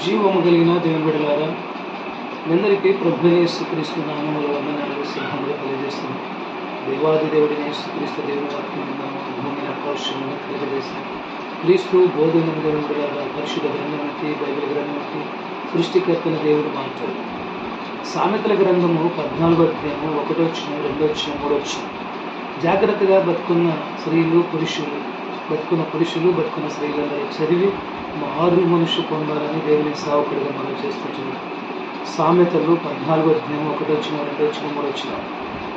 జీవము కలిగిన దేవుని బిడలారా మీ అందరికీ ప్రభునేసు క్రీస్తు నామముల వందనాలు సింహములు తెలియజేస్తుంది దేవాది దేవుడిని యేసుక్రీస్తు దేవుని వాక్యం విన్నాము భూమిని ఆకాశమును క్రీస్తు బోధన దేవుని బిడలారా పరిశుద్ధ గ్రంథమతి బైబిల్ గ్రంథమతి సృష్టికర్తన దేవుడు మాట్లాడు సామెతల గ్రంథము పద్నాలుగో అధ్యాయము ఒకటో వచ్చిన రెండో వచ్చిన మూడో వచ్చిన జాగ్రత్తగా బతుకున్న స్త్రీలు పురుషులు బతుకున్న పురుషులు బతుకున్న స్త్రీలందరూ చదివి మారు మనుషు పొందాలని దేవుని సేవకుడిగా మనం చేస్తుంటున్నాం. సామెతలు పద్నాలుగో అధ్యాయం ఒకటి వచ్చిన రెండు వచ్చిన మూడు వచ్చిన.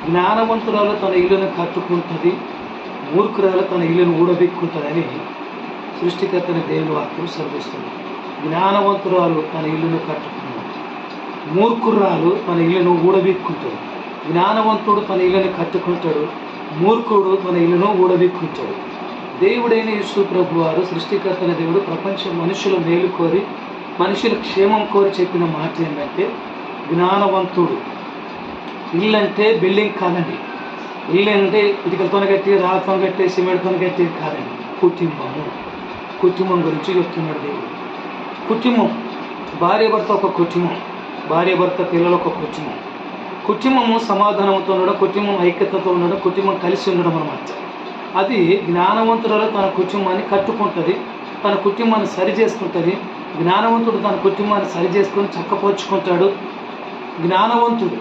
జ్ఞానవంతురాలు తన ఇల్లును కట్టుకుంటుంది మూర్ఖురాలు తన ఇల్లును ఊడబెక్కుంటుందని సృష్టికర్తని దేవుని వాక్యం సర్విస్తుంది జ్ఞానవంతురాలు తన ఇల్లును కట్టుకున్నాడు మూర్ఖురాలు తన ఇల్లును ఊడబెక్కుంటాడు జ్ఞానవంతుడు తన ఇల్లును కట్టుకుంటాడు మూర్ఖుడు తన ఇల్లును ఊడబెక్కుంటాడు దేవుడైన యేసు ప్రభు వారు సృష్టికర్తన దేవుడు ప్రపంచ మనుషుల మేలు కోరి మనుషుల క్షేమం కోరి చెప్పిన మాట ఏంటంటే జ్ఞానవంతుడు. ఇల్లు అంటే బిల్డింగ్ కాదండి. ఇల్లు అంటే ఇటుకలతో కట్టి రాళ్ళతో కట్టి సిమెంట్తో కట్టి కాదండి. కుటుంబము. కుటుంబం గురించి చెప్తున్నాడు దేవుడు. కుటుంబం. భార్య భర్త ఒక కుటుంబం. భార్య భర్త పిల్లలు ఒక కుటుంబం. కుటుంబము సమాధానంతో ఉండడం కుటుంబం ఐక్యతతో ఉండడం కుటుంబం కలిసి ఉండడం అన్నమాట. అది జ్ఞానవంతురాలు తన కుటుంబాన్ని కట్టుకుంటుంది తన కుటుంబాన్ని సరి చేసుకుంటుంది జ్ఞానవంతుడు తన కుటుంబాన్ని సరి చేసుకొని చక్కపరుచుకుంటాడు. జ్ఞానవంతుడు.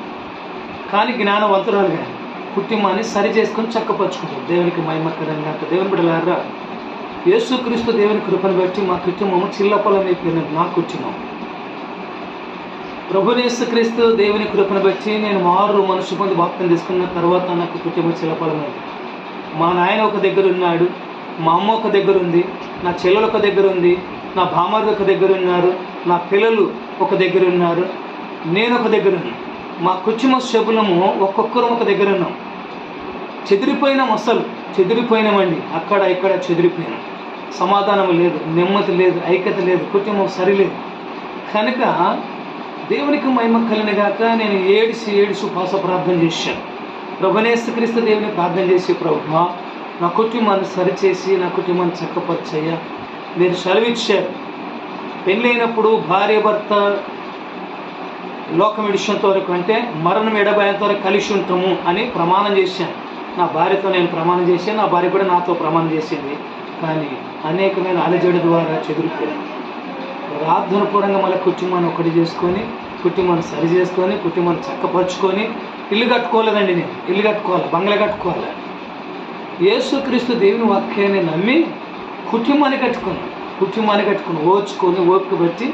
కానీ జ్ఞానవంతురాలు కానీ కుటుంబాన్ని సరి చేసుకొని చక్కపరుచుకుంటాడు. దేవునికి మహిమకరంగా దేవుని బిడ్డలారా. యేసుక్రీస్తు దేవుని కృపను బట్టి మా కుటుంబము చిల్లపలం అయిపోయినది నా కుటుంబం. ప్రభునేసుక్రీస్తు దేవుని కృపను బట్టి నేను మారు మనుషు పొంది భక్తం తీసుకున్న తర్వాత నాకు కుటుంబం చిల్లపలమైంది మా నాయన ఒక దగ్గర ఉన్నాడు మా అమ్మ ఒక దగ్గర ఉంది నా చెల్లెలు ఒక దగ్గర ఉంది నా బామర్ది ఒక దగ్గర ఉన్నారు నా పిల్లలు ఒక దగ్గర ఉన్నారు నేను ఒక దగ్గర ఉన్నాను. మా కుటుంబ శబులము ఒక్కొక్కరు ఒక దగ్గర ఉన్నాం. చెదిరిపోయిన అసలు చెదిరిపోయినామండి అక్కడ ఇక్కడ చెదిరిపోయినాం. సమాధానం లేదు నెమ్మది లేదు ఐక్యత లేదు కుటుంబం సరిలేదు. కనుక దేవునికి మహిమ కలిగిన గాక నేను ఏడిసి ఏడిసి ఉపవాస ప్రార్థన చేశాను. ప్రభునేసుక్రీస్తు దేవుని ప్రార్థన చేసి ప్రభు నా కుటుంబాన్ని సరిచేసి నా కుటుంబాన్ని చక్కపరిచయ్యా. మీరు సెలవిచ్చారు. పెళ్ళైనప్పుడు భార్య భర్త లోకం విడిచేంత వరకు అంటే మరణం ఎడబాయేంత వరకు కలిసి ఉంటాము అని ప్రమాణం చేశాను. నా భార్యతో నేను ప్రమాణం చేశాను నా భార్య కూడా నాతో ప్రమాణం చేసింది. కానీ అనేకమైన అలజడి ద్వారా చెదిరిపోయాను. ప్రార్థనపూర్వంగా మళ్ళీ కుటుంబాన్ని ఒకటి చేసుకొని కుటుంబాన్ని సరి చేసుకొని కుటుంబాన్ని చక్కపరుచుకొని ఇల్లు కట్టుకోలేదండి నేను. ఇల్లు కట్టుకోవాలి బంగ్లా కట్టుకోవాలి. యేసుక్రీస్తు దేవుని వాక్యాన్ని నమ్మి కుటుంబాన్ని కట్టుకున్నాను కుటుంబాన్ని కట్టుకుని ఓచుకొని ఓపిక పెట్టి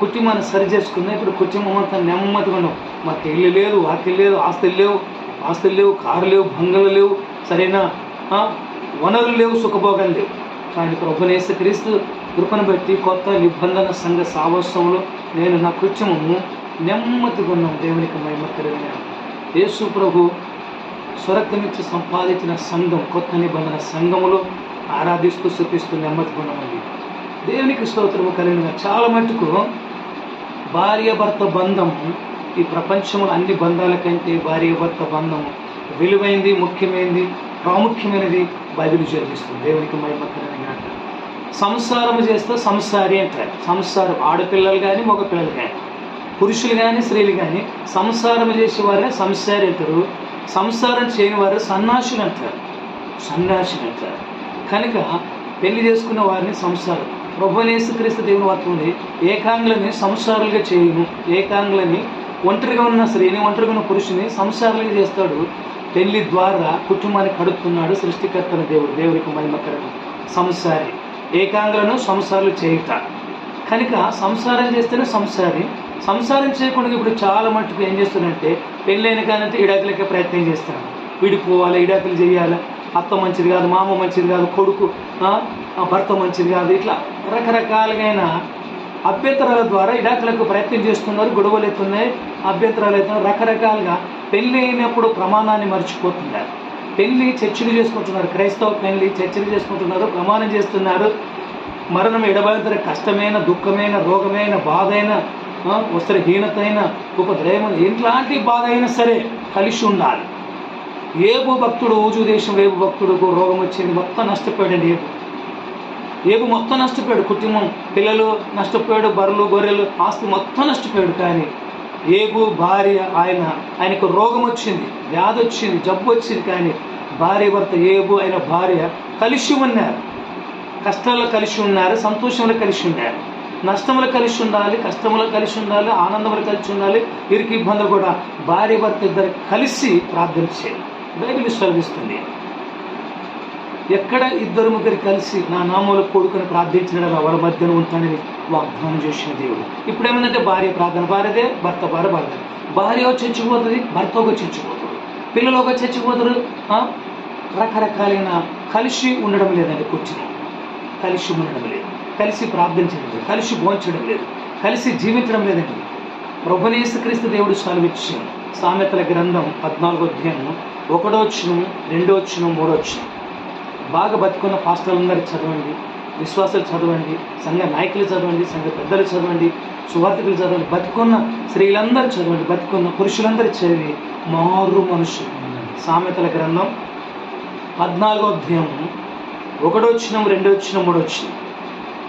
కుటుంబాన్ని సరి చేసుకున్నా ఇప్పుడు కుటుంబం అంతా నెమ్మదిగా ఉన్నాం. మాకు ఇల్లు లేదు వాకిల్ లేదు ఆస్తులు లేవు ఆస్తులు లేవు కారు లేవు బంగలు లేవు సరైన వనరులు లేవు సుఖభోగాలు లేవు. కానీ ప్రభునేసు క్రీస్తు కృపను బట్టి కొత్త నిబంధన సంఘ సావత్సవంలో నేను నా కుటుంబము నెమ్మదిగా ఉన్నాం. దేవునికి మహిమకరమైన యేసు ప్రభు స్వరక్తమిచ్చి సంపాదించిన సంఘం కొత్త నిబంధన సంఘములో ఆరాధిస్తూ శుపిస్తూ నెమ్మది ఉన్నామండి దేవునికి స్తోత్రము కలిగిన చాలా మటుకు భార్య భర్త బంధం ఈ ప్రపంచంలో అన్ని బంధాల కంటే భార్య భర్త బంధం విలువైంది ముఖ్యమైనది ప్రాముఖ్యమైనది బైబిల్ చేపిస్తుంది దేవునికి మహిమకరమైన మాట సంసారం చేస్తే సంసారి అంటారు. సంసారం ఆడపిల్లలు కానీ మగపిల్లలు కానీ పురుషులు కానీ స్త్రీలు కానీ సంసారం చేసేవారే సంసారి సంసారేతరు సంసారం చేయని వారు సన్నాసులు అంటారు. సన్నాసులు అంటారు. కనుక పెళ్ళి చేసుకున్న వారిని సంసారం. ప్రభునేసుక్రీస్తు దేవుని వాక్యంలో ఏకాంగులని సంసారులుగా చేయను. ఏకాంగులని ఒంటరిగా ఉన్న స్త్రీని ఒంటరిగా ఉన్న పురుషుని సంసారులుగా చేస్తాడు. పెళ్ళి ద్వారా కుటుంబాన్ని కడుపుతున్నాడు సృష్టికర్తన దేవుడు. దేవుడికి మహిమకరణ సంసారి. ఏకాంగులను సంసారాలు చేయుట. కనుక సంసారం చేస్తేనే సంసారి. సంసారం చేయకుండా ఇప్పుడు చాలా మట్టుకు ఏం చేస్తున్నారంటే పెళ్ళైన కానంటే ఇడాకులకే ప్రయత్నం చేస్తున్నాను విడిపోవాలి ఇడాకులు చేయాలి? అత్త మంచిది కాదు మామ మంచిది కాదు కొడుకు భర్త మంచిది కాదు ఇట్లా రకరకాలుగైన అభ్యంతరాల ద్వారా ఇడాకులకు ప్రయత్నం చేస్తున్నారు గొడవలు అవుతున్నాయి అభ్యంతరాలు అవుతున్నాయి రకరకాలుగా పెళ్ళి అయినప్పుడు ప్రమాణాన్ని మర్చిపోతున్నారు. పెళ్ళి చర్చలు చేసుకుంటున్నారు క్రైస్తవ పెళ్ళి చర్చలు చేసుకుంటున్నారు ప్రమాణం చేస్తున్నారు. మరణం ఎడబాయితర కష్టమైన దుఃఖమైన రోగమైన బాధైన ఆ, వస్త్రహీనతైన ఉపద్రయమైన ఎట్లాంటి బాధ అయినా సరే కలిసి ఉండాలి. ఏబు భక్తుడు ఊజు దేశం ఏబు భక్తుడుకు రోగం వచ్చింది మొత్తం నష్టపోయాడండి ఏబు. ఏబు మొత్తం నష్టపోయాడు కుటుంబం పిల్లలు నష్టపోయాడు బర్రెలు గొర్రెలు ఆస్తి మొత్తం నష్టపోయాడు కానీ ఏబు భార్య ఆయన ఆయనకు రోగం వచ్చింది వ్యాధి వచ్చింది జబ్బు వచ్చింది కానీ భార్య భర్త ఏబు ఆయన భార్య కలిసి ఉన్నారు. కష్టాల్లో కలిసి ఉన్నారు సంతోషంలో కలిసి ఉన్నారు. నష్టములు కలిసి ఉండాలి కష్టములు కలిసి ఉండాలి ఆనందములు కలిసి ఉండాలి ఇరికి ఇబ్బందులు కూడా. భార్య భర్త ఇద్దరు కలిసి ప్రార్థన చేయాలి. బైబిల్ విశ్వసిస్తుంది. ఎక్కడ ఇద్దరు ముగ్గురు కలిసి నా నామంలో కొడుకుని ప్రార్థించిన వాళ్ళ మధ్యన ఉంటానని వాగ్దానం చేసిన దేవుడు. ఇప్పుడు ఏమైందంటే భార్య ప్రార్థన భార్యదే భర్త భార్య భార్య భార్య ఒక చచ్చిపోతుంది భర్త ఒక చచ్చిపోతుంది పిల్లలు ఒక చచ్చిపోతారు రకరకాలైన కలిసి ఉండడం లేదండి కూర్చుని. కలిసి ఉండడం లేదు. కలిసి ప్రార్థించడం లేదు కలిసి భోంచడం లేదు కలిసి జీవించడం లేదండి. ప్రభునేసుక్రీస్తు దేవుడు సెలవిచ్చాను సామెతల గ్రంథం పద్నాలుగో అధ్యాయం ఒకటో వచ్చిన రెండో వచ్చిన మూడో బాగా బతుకున్న పాస్టర్లందరూ చదవండి విశ్వాసాలు చదవండి సంఘ నాయకులు చదవండి సంఘ పెద్దలు చదవండి సువార్థికులు చదవండి బతుకున్న స్త్రీలందరూ చదవండి బతుకున్న పురుషులందరూ చదివి మారు మనుషులు. సామెతల గ్రంథం పద్నాలుగో అధ్యాయం ఒకటో వచ్చిన రెండో వచ్చిన మూడో వచ్చినాం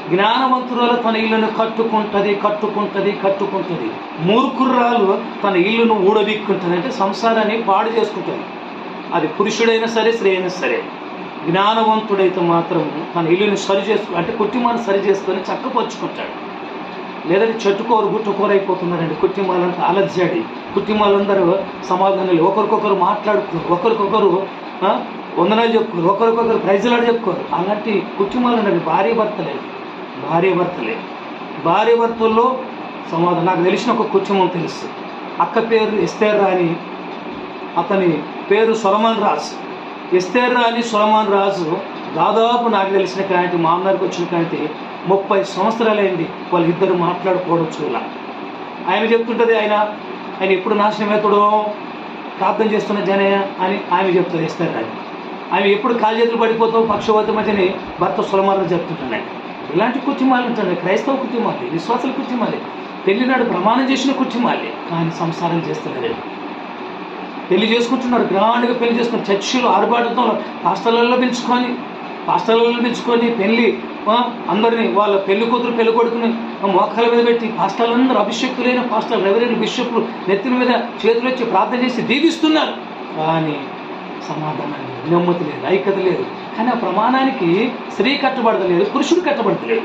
జ్ఞానవంతురాలు తన ఇల్లును కట్టుకుంటుంది కట్టుకుంటుంది కట్టుకుంటుంది. మూర్ఖుర్రాలు తన ఇల్లును ఊడబిక్కుంటుంది అంటే సంసారాన్ని పాడు చేసుకుంటుంది. అది పురుషుడైనా సరే స్త్రీ అయినా సరే. జ్ఞానవంతుడైతే మాత్రం తన ఇల్లుని సరి చేసుకు అంటే కుటుంబాన్ని సరి చేసుకొని చక్కపరుచుకుంటాడు. లేదంటే చెట్టుకోరు గుట్టుకోరు అయిపోతున్నారండి. కుటుంబాలంతా అలర్జాడి కుటుంబాలందరూ సమాధానాలు ఒకరికొకరు మాట్లాడుకోరు ఒకరికొకరు వందనాలు చెప్పుకోరు ఒకరికొకరు ప్రైజులాడు చెప్పుకోరు. అలాంటి కుటుంబాలు ఉన్నవి భార్య భర్తలేదు భార్య భార్యభర్తల్లో భార్య భర్తల్లో సమాధానం నాకు తెలిసిన ఒక కుటుంబం తెలుసు. అక్క పేరు ఎస్తేర్ రాణి అతని పేరు సొలమాన్ రాజు. ఎస్తేర్ రాణి సొలమాన్ రాజు దాదాపు నాకు తెలిసిన కాంటి మా అమ్మగారికి వచ్చిన కాంటి ముప్పై సంవత్సరాలైంది. వాళ్ళిద్దరు మాట్లాడుకోవడం చూడాల. ఆయన చెప్తుంటుంది ఆయన ఆయన ఎప్పుడు నాశనం అవుతాడో? ప్రార్థన చేస్తున్న జనయ అని ఆమె చెప్తుంది ఎస్తేర్ రాణి. ఆమె ఎప్పుడు కాలు చేతులు పడిపోతావు పక్షవాతం మధ్యని భర్త సులమాలను చెప్తుంటున్నాడు ఇలాంటి కుటుంబాలు ఉంటాయి. క్రైస్తవ కుటుంబాలే విశ్వాసాల కుటుంబాలే. పెళ్ళినాడు ప్రమాణం చేసిన కుటుంబాలే. కానీ సంసారం చేస్తున్నారు పెళ్ళి చేసుకుంటున్నారు. గ్రాండ్గా పెళ్ళి చేసుకుని చర్చిలు ఆరుబాటుతో హాస్టల్లలో పిలుచుకొని హాస్టల్లో పిలుచుకొని పెళ్ళి అందరినీ వాళ్ళ పెళ్ళి కూతురు పెళ్ళి కొడుకుని మోకాల మీద పెట్టి పాస్టర్లందరూ అభిషక్తులైన పాస్టర్ రెవరెండ్ బిషప్లు నెత్తిన మీద చేతులు వచ్చి ప్రార్థన చేసి దీవిస్తున్నారు. కానీ సమాధానం లేదు. నెమ్మది లేదు ఐక్యత లేదు. కానీ ఆ ప్రమాణానికి స్త్రీ కట్టబడతలేదు పురుషుడు కట్టబడతలేదు.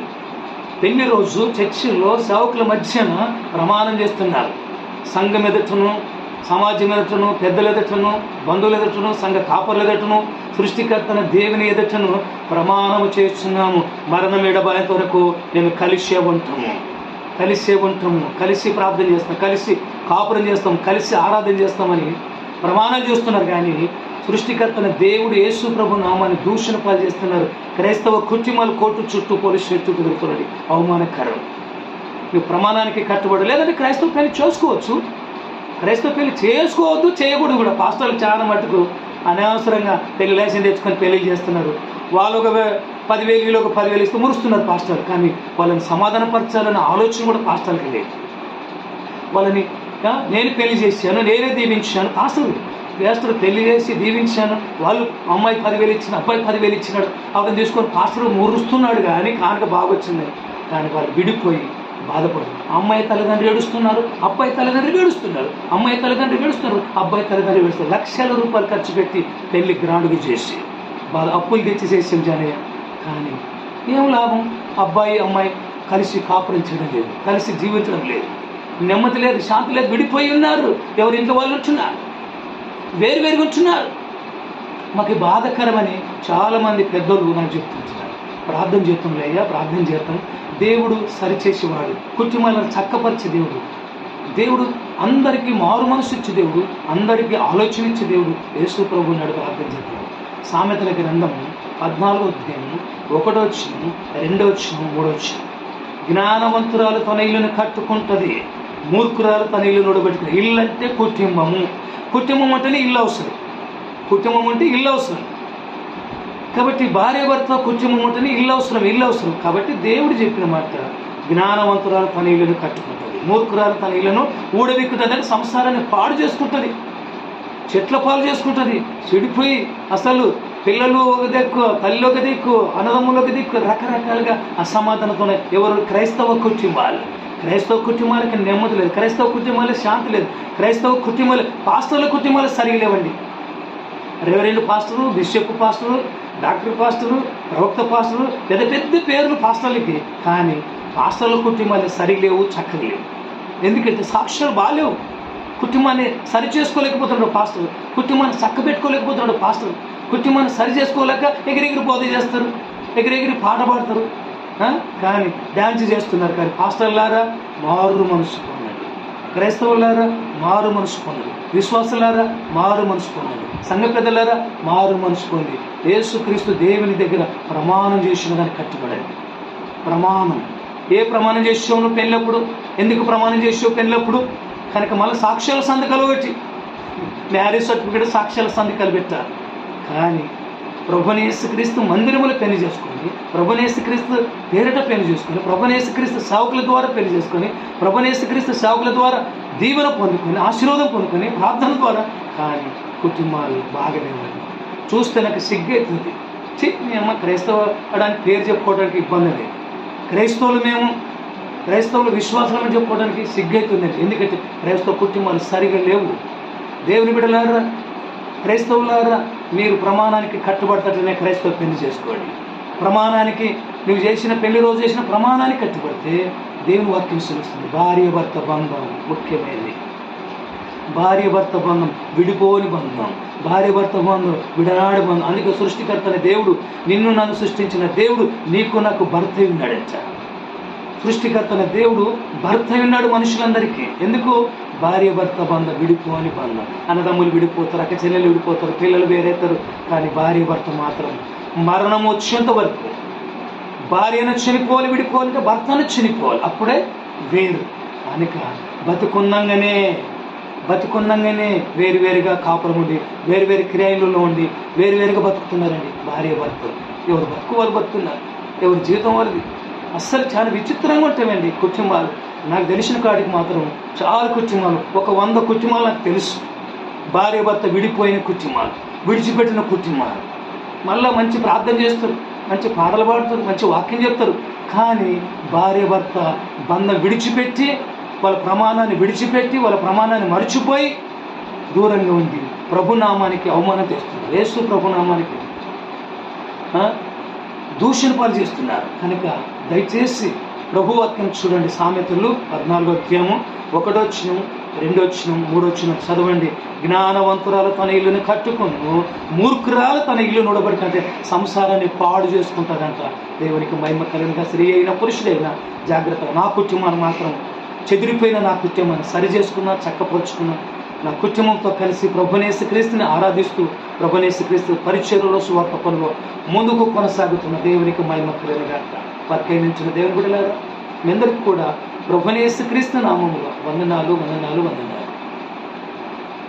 పెళ్ళి రోజు చర్చిల్లో సేవకుల మధ్యన ప్రమాణం చేస్తున్నారు. సంఘం ఎదుటను సమాజం ఎదుటను పెద్దల ఎదుటను బంధువుల ఎదుటను సంఘ కాపర్ల ఎదుటను సృష్టికర్తన దేవుని ఎదుటను ప్రమాణము చేస్తున్నాము. మరణం ఎడబాయేంత వరకు మేము కలిసే ఉంటాము. కలిసే ఉంటాము. కలిసి ప్రార్థన చేస్తాం. కలిసి కాపురం చేస్తాం. కలిసి ఆరాధన చేస్తామని ప్రమాణాలు చేస్తున్నారు. కానీ సృష్టికర్తన దేవుడు యేసు ప్రభు నామాన్ని దూషణ పాలు చేస్తున్నారు. క్రైస్తవ కుటుంబాలు కోర్టు చుట్టూ పోలీసు చుట్టూ తిరుగుతున్నది. అవమానకరం. నువ్వు ప్రమాణానికి కట్టుబడి లేదంటే క్రైస్తవ పెళ్ళి చేసుకోవచ్చు. క్రైస్తవ పెళ్ళి చేసుకోవద్దు చేయకూడదు కూడా. పాస్టర్లు చాలా మటుకు అనవసరంగా పెళ్ళి లైసెన్స్ తెచ్చుకొని పెళ్ళి చేస్తున్నారు. వాళ్ళు ఒక పదివేలు వీళ్ళు ఒక పదివేలు ఇస్తూ మురుస్తున్నారు పాస్టర్. కానీ వాళ్ళని సమాధానపరచాలనే ఆలోచన కూడా పాస్టర్కి లేదు. వాళ్ళని నేను పెళ్ళి చేశాను నేనే దీవించాను. పాస్టర్ వేస్తారు పెళ్ళి చేసి దీవించాను. వాళ్ళు అమ్మాయి పదివేలు ఇచ్చిన అబ్బాయి పదివేలు ఇచ్చినాడు. అతను తీసుకొని పాస్టర్ మురుస్తున్నాడు కానీ కానుక బాగొచ్చింది. కానీ వాళ్ళు విడిపోయి బాధపడదు అమ్మాయి తల్లిదండ్రులు ఏడుస్తున్నారు. అబ్బాయి తల్లిదండ్రులు ఏడుస్తున్నారు. అమ్మాయి తల్లిదండ్రులు ఏడుస్తున్నారు. అబ్బాయి తల్లిదండ్రులు ఏడుస్తున్నారు. లక్షల రూపాయలు ఖర్చు పెట్టి పెళ్ళి గ్రాండ్గా చేసి బాధ అప్పులు తెచ్చి చేసాం జానయ్య. కానీ ఏం లాభం? అబ్బాయి అమ్మాయి కలిసి కాపురం చేయడం లేదు. కలిసి జీవించడం లేదు. నెమ్మది లేదు శాంతి లేదు విడిపోయి ఉన్నారు. ఎవరి ఇంట్లో వాళ్ళు ఉంటున్నారు వేరు వేరుగా ఉంటున్నారు. మాకు బాధకరమని చాలామంది పెద్దలు నాకు చెప్తుంటున్నారు ప్రార్థన చేస్తాం అయ్యా ప్రార్థన చేస్తాం. దేవుడు సరిచేసేవాడు కుటుంబాలను చక్కపరిచే దేవుడు. దేవుడు అందరికీ మారు మనసు ఇచ్చే దేవుడు అందరికీ ఆలోచన ఇచ్చే దేవుడు యేసు ప్రభు నాడు ప్రార్థన చేద్దాం సామెతల గ్రంథము పద్నాలుగో అధ్యాయము ఒకటో వచ్చిన రెండో వచ్చిన మూడో వచ్చిన జ్ఞానవంతురాలు తన ఇల్లును కట్టుకుంటుంది. మూర్ఖురాలు తన ఇల్లు నూడబెట్టుకుని ఇల్లు అంటే కుటుంబము. కుటుంబం అంటేనే ఇల్లు అవసరం. కుటుంబం అంటే ఇల్లు అవసరం. కాబట్టి భార్య భర్త కుటుంబం అంటేనే ఇల్లు అవసరం ఇల్లు అవసరం. కాబట్టి దేవుడు చెప్పిన మాట జ్ఞానవంతురాలు తన ఇల్లును కట్టుకుంటుంది. మూర్ఖురాలు తన ఇళ్ళను ఊడబెక్కుతుంది సంసారాన్ని పాడు చేసుకుంటుంది. చెట్ల పాలు చేసుకుంటుంది చెడిపోయి అసలు పిల్లలు ఒక దిక్కు తల్లి ఒక దిక్కు అన్నదమ్ములు ఒక దిక్కు రకరకాలుగా అసమాధానతోనే ఎవరు క్రైస్తవ కుటుంబాలు. క్రైస్తవ కుటుంబాలకి నెమ్మది లేదు. క్రైస్తవ కుటుంబాలకు శాంతి లేదు. క్రైస్తవ కుటుంబాలు పాస్టర్ల కుటుంబాలు సరిగా లేవండి. Reverend pastor bishop pastor doctor pastor ప్రవక్త పాస్టరు పెద్ద పెద్ద పేర్లు పాస్టర్లకి కానీ పాస్టర్ల కుటుంబాలు సరిగా లేవు చక్కగా లేవు. ఎందుకంటే సాక్ష్యాలు బాగాలేవు కుటుంబాన్ని సరి చేసుకోలేకపోతున్నాడు పాస్టర్. కుటుంబాన్ని చక్క పెట్టుకోలేకపోతున్నాడు పాస్టర్. కుటుంబాన్ని సరి చేసుకోలేక ఎగిరెగిరి బోధ చేస్తారు. ఎగిరెగిరి పాట పాడతారు. కానీ డ్యాన్స్ చేస్తున్నారు కానీ పాస్టర్లారా మారు మనసు పొందండి. క్రైస్తవులారా మారు మనసు పొందండి. విశ్వాసులారా మారు మనసు పొందండి. సంఘ పెద్దలారా మారు మనసు పొంది. యేసుక్రీస్తు దేవుని దగ్గర ప్రమాణం చేసిన దాన్ని కట్టుబడండి. ప్రమాణం. ఏ ప్రమాణం చేసావు నువ్వు పెళ్ళప్పుడు? ఎందుకు ప్రమాణం చేసావు పెళ్ళప్పుడు? కనుక మళ్ళీ సాక్ష్యాల సంతకాలు ఒకటి. మ్యారేజ్ సర్టిఫికేట్ సాక్ష్యాల సంతకాలు పెట్టారు కానీ ప్రభునేసుక్రీస్తు మందిరములు పెళ్ళి చేసుకొని ప్రభునేసుక్రీస్తు పేరిట పెళ్ళి చేసుకొని ప్రభునేసుక్రీస్తు సేవకుల ద్వారా పెళ్ళి చేసుకొని ప్రభునేసుక్రీస్తు సేవకుల ద్వారా దీవెన పొందుకొని ఆశీర్వాదం పొందుకొని ప్రార్థన ద్వారా కానీ కుటుంబాలు బాగలేవండి చూస్తే నాకు సిగ్గైతుంది అమ్మ క్రైస్తవ పేరు చెప్పుకోవడానికి ఇబ్బంది లేదు. క్రైస్తవులు మేము క్రైస్తవులు విశ్వాసం చెప్పుకోవడానికి సిగ్గైతుంది ఎందుకంటే క్రైస్తవ కుటుంబాలు సరిగా లేవు. దేవుని బిడ్డలారా క్రైస్తవులారా మీరు ప్రమాణానికి కట్టుబడతటనే క్రైస్తవ పెళ్ళి చేసుకోండి. ప్రమాణానికి నువ్వు చేసిన పెళ్ళి రోజు చేసిన ప్రమాణానికి కట్టుబడితే దేవుని వాక్యం తెలుస్తుంది భార్య భర్త బంధం ముఖ్యమైనది. భార్య భర్త బంధం విడిపోని బంధం. భార్య భర్త బంధం విడనాడి బంధం. అందుకే సృష్టికర్త దేవుడు నిన్ను నన్ను సృష్టించిన దేవుడు నీకు నాకు భర్త ఉన్నాడంట సృష్టికర్తన దేవుడు భర్త ఉన్నాడు మనుషులందరికీ. ఎందుకు? భార్య భర్త బంధం విడిపోని బంధం. అన్నదమ్ములు విడిపోతారు అక్క చెల్లెలు విడిపోతారు పిల్లలు వేరేతారు కానీ భార్య భర్త మాత్రం మరణం వచ్చేంత వరకు భార్యను చనిపోవాలి విడిపోవాలంటే భర్తను చనిపోవాలి. అప్పుడే వేరు. కనుక బతుకున్నంగానే బతుకున్నంగానే వేరు వేరుగా కాపురం ఉండి వేరు వేరు క్రియలలో ఉండి వేరు వేరుగా బతుకుతున్నారండి భార్య భర్తలు. ఎవరు బతుకు వాళ్ళు బతుకుతున్నారు ఎవరి జీవితం వాళ్ళది. అస్సలు చాలా విచిత్రంగా ఉంటాయండి కుటుంబాలు. నాకు తెలిసిన కాడికి మాత్రం చాలా కుటుంబాలు. ఒక వంద కుటుంబాలు నాకు తెలుసు. భార్య భర్త విడిపోయిన కుటుంబాలు విడిచిపెట్టిన కుటుంబాలు. మళ్ళీ మంచి ప్రార్థన చేస్తారు మంచి పాటలు పాడుతారు మంచి వాక్యం చెప్తారు. కానీ భార్య భర్త బంధం విడిచిపెట్టి వాళ్ళ ప్రమాణాన్ని విడిచిపెట్టి వాళ్ళ ప్రమాణాన్ని మర్చిపోయి దూరంగా ఉండి ప్రభునామానికి అవమానం తెస్తున్నారు యేసు ప్రభునామానికి దూషణ పాలు చేస్తున్నారు. కనుక దయచేసి ప్రభు వాక్యం చూడండి. సామెతలు పద్నాలుగో అధ్యాయము ఒకటో వచ్చిన రెండో వచ్చిన మూడో చదవండి. జ్ఞానవంతురాలు తన ఇల్లుని కట్టుకును మూర్ఖురాలు తన ఇల్లు నూడబడి కంటే సంసారాన్ని పాడు చేసుకుంటారంట దేవునికి మహిమ కలిగిన స్త్రీ అయిన పురుషుడైనా జాగ్రత్త. నా కుటుంబాన్ని మాత్రం చెదిరిపోయిన నా కుటుంబాన్ని సరి చేసుకున్నా చక్కపరుచుకున్నా నా కుటుంబంతో కలిసి ప్రభునేసు క్రీస్తుని ఆరాధిస్తూ ప్రభునేసు క్రీస్తు పరిచయలో సువార్త పనులు ముందుకు కొనసాగుతున్న దేవునికి మహిమ కలిగిన పరిగణించిన దేవుని బిడ్డలారా మీ అందరికీ కూడా ప్రభునేసు క్రీస్తు నామములు వందనాలు వందనాలు వందనాలు.